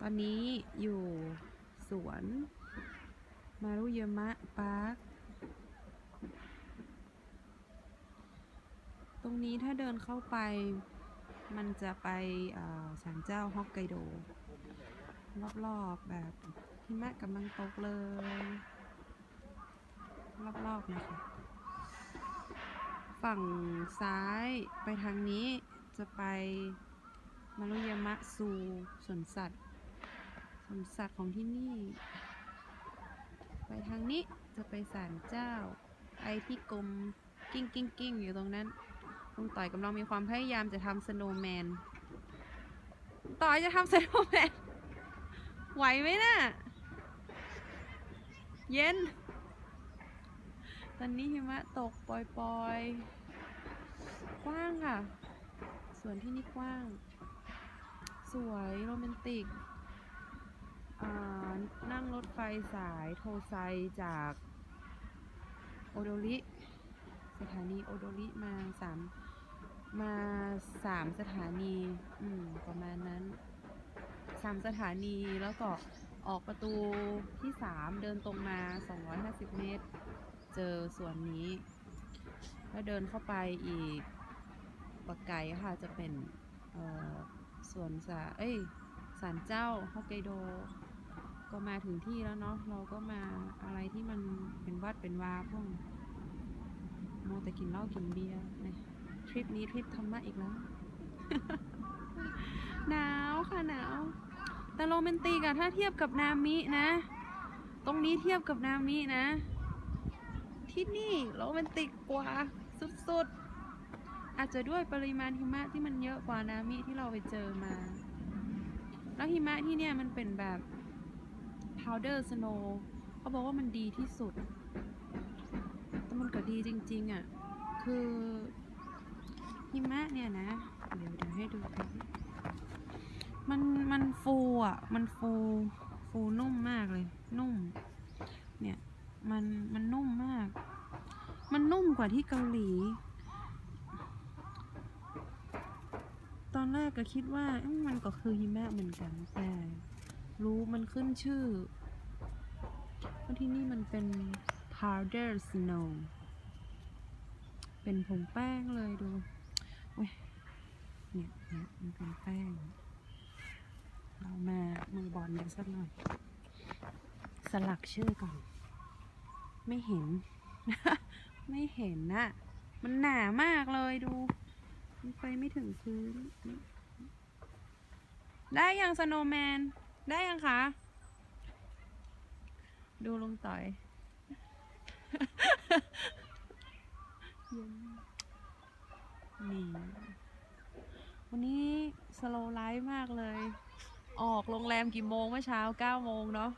ตอนนี้อยู่สวนมารุยมะปาร์ค ตรงนี้ถ้าเดินเข้าไปมันจะไปศาลเจ้าฮอกไกโด รอบๆแบบหิมะกำลังตกเลย รอบๆนะคะ ฝั่งซ้ายไปทางนี้จะไปมารุยามะซูสวนสัตว์ สวนสัตว์ของที่นี่ ไปทางนี้จะไปศาลเจ้า ไอที่กลมกิ้งกิ้งกิ้งอยู่ตรงนั้นลุงต่อยกำลังมีความพยายามจะทำสโนว์แมน ต่อยจะทำสโนว์แมน ไหวไหมน่ะ เย็น ตอนนี้หิมะตกปล่อยๆ กว้างค่ะส่วนที่นี่กว้าง สวยโรแมนติก นั่งรถไฟสายโทไซจากโอโดริสถานีโอโดริมาสามมาสามสถานีอืมประมาณนั้นสามสถานีแล้วก็ออกประตูที่สามเดินตรงมา 250 เมตร เจอส่วนนี้ แล้วเดินเข้าไปอีกปักไก่ค่ะจะเป็นเอ่อสวนสาเอ้ยศาลเจ้าฮอกไกโด ก็มาถึงที่แล้วเนาะเราก็มาอะไรที่มันเป็นวัดเป็นวาพวกโมแต่กินเหล้ากินเบียร์นะทริปนี้ทริปธรรมะอีกแล้ว หนาวค่ะหนาว แต่โรแมนติกอะถ้าเทียบกับนามินะ ตรงนี้เทียบกับนามินะ ที่นี่โรแมนติกกว่าสุดๆ อาจจะด้วยปริมาณหิมะที่มันเยอะกว่านามิที่เราไปเจอมา แล้วหิมะที่เนี่ยมันเป็นแบบ powder snow เขาบอกว่ามันดีที่สุด แต่มันก็ดีจริง ๆอะ่ะ คือหิมะเนี่ยนะ เดี๋ยวเดี๋ยวให้ดูกันมันมันฟูอะ มันฟูฟูนุ่มมากเลย นุ่ม เนี่ย มันมันนุ่มมาก มันนุ่มกว่าที่เกาหลี ตอนแรกก็คิดว่าเอ้ยมันก็คือหิมะเหมือนกันแต่ รู้มันขึ้นชื่อว่าที่นี่มันเป็น powder snow เป็นผงแป้งเลยดูเว้ยเนี่ยเนี่ยมันเป็นแป้ง เรามามือบอลกันสักหน่อย สลักชื่อก่อน ไม่เห็น ไม่เห็นนะมันหนามากเลยดู มันไปไม่ถึงพื้น ได้ยังสโนแมน ได้ยังคะ ดูลุงต่อยนนี่วันนี้สโลไลฟ์มากเลย ออกโรงแรมกี่โมงเมื่อเช้าเก้าโมงเนาะ